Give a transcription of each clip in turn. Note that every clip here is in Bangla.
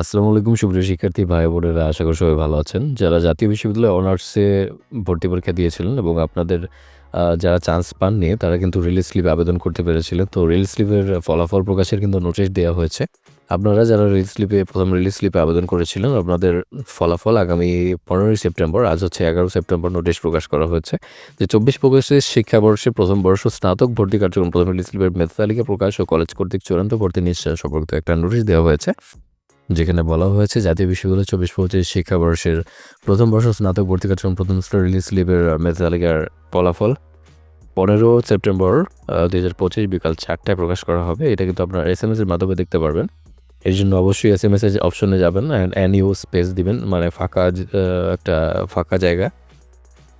আসসালামু আলাইকুম, সুপ্রিয় শিক্ষার্থী, ভাই বোনেরা, আশা করি সবাই ভালো আছেন। যারা জাতীয় বিশ্ববিদ্যালয়ে অনার্সে ভর্তি পরীক্ষা দিয়েছিলেন এবং আপনাদের যারা চান্স পাননি, তারা কিন্তু রিলিজ স্লিপ আবেদন করতে পেরেছিলেন। তো রিলিজ স্লিপের ফলাফল প্রকাশের কিন্তু নোটিশ দেওয়া হয়েছে। আপনারা যারা রিলিজ স্লিপে, প্রথম রিলিজ স্লিপে আবেদন করেছিলেন, আপনাদের ফলাফল আগামী পনেরোই সেপ্টেম্বর, আজ হচ্ছে এগারো সেপ্টেম্বর নোটিশ প্রকাশ করা হয়েছে যে চব্বিশ পঁচিশের শিক্ষাবর্ষে প্রথম বর্ষ স্নাতক ভর্তি কার্যক্রম, প্রথম রিলিজ স্লিপের মেধা তালিকা প্রকাশ ও কলেজ কর্তৃক চূড়ান্ত ভর্তি নিশ্চয় সম্পর্কিত একটা নোটিশ দেওয়া হয়েছে। যেখানে বলা হয়েছে জাতীয় বিশ্ববিদ্যালয় চব্বিশ পঁচিশ শিক্ষাবর্ষের প্রথম বর্ষ স্নাতক ভর্তি কার্যক্রম, প্রথম স্তর রিলিজ স্লিপের মেধা তালিকার ফলাফল। পনেরো সেপ্টেম্বর দু হাজার পঁচিশ বিকাল চারটায় প্রকাশ করা হবে। এটা কিন্তু আপনার এস এম এসের মাধ্যমে দেখতে পারবেন। এর জন্য অবশ্যই এস এম এস অপশনে যাবেন অ্যান্ড অ্যানিও স্পেস দিবেন। মানে ফাঁকা একটা ফাঁকা জায়গা।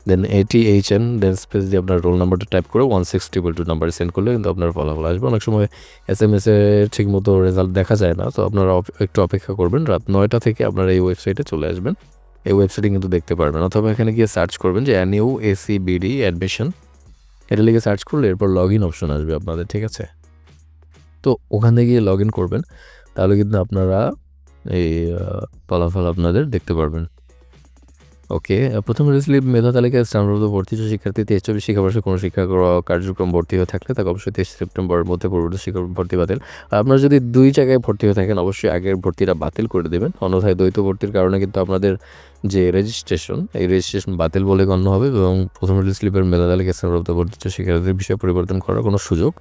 দেন এটি এইচ এন দেন স্পেস দিয়ে আপনার রোল নাম্বারটা টাইপ করে ওয়ান সিক্স ট্রিপল টু নাম্বারে সেন্ড করলে কিন্তু আপনার ফলাফল আসবে। অনেক সময় এস এম এস এ ঠিক মতো রেজাল্ট দেখা যায় না, তো আপনারা একটু অপেক্ষা করবেন। রাত নয়টা থেকে আপনারা এই ওয়েবসাইটে চলে আসবেন। এই ওয়েবসাইটে কিন্তু দেখতে পারবেন। অথবা এখানে গিয়ে সার্চ করবেন যে ইউ এসি বিডি অ্যাডমিশন এটা লিখে সার্চ করলে এরপর লগ ইন অপশন আসবে আপনাদের, ঠিক আছে? তো ওখানে গিয়ে লগ ইন করবেন, তাহলে কিন্তু আপনারা এই ফলাফল আপনাদের দেখতে পারবেন। ওকে প্রথম রিসলিপ মেধা তালিকায় ভর্তি হওয়া শিক্ষার্থী তেইশ চব্বিশ শিক্ষাবর্ষে কোনো শিক্ষা কার্যক্রম ভর্তি হয়ে থাকলে তাকে অবশ্যই তেইশ সেপ্টেম্বরের মধ্যে পূর্ববর্তী শিক্ষা ভর্তি বাতিল। আপনারা যদি দুই জায়গায় ভর্তি হয়ে থাকেন, অবশ্যই আগের ভর্তিটা বাতিল করে দেবেন। অন্যথায় দ্বৈত ভর্তির কারণে কিন্তু আপনাদের যে রেজিস্ট্রেশন এই রেজিস্ট্রেশন বাতিল বলে গণ্য হবে এবং প্রথম স্লিপের মেধা তালিকায় স্থানপ্রাপ্ত ভর্তি হওয়া শিক্ষার্থীদের বিষয়ে পরিবর্তন করার কোনো সুযোগ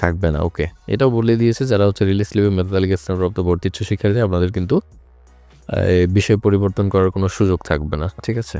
থাকবে না। ওকে এটাও বলে দিয়েছে যারা হচ্ছে রিলিজ স্লিপের মেধা তালিকায় স্থানপ্রাপ্ত ভর্তি হচ্ছে শিক্ষার্থী, আপনাদের কিন্তু বিষয় পরিবর্তন করার কোনো সুযোগ থাকবে না ঠিক আছে?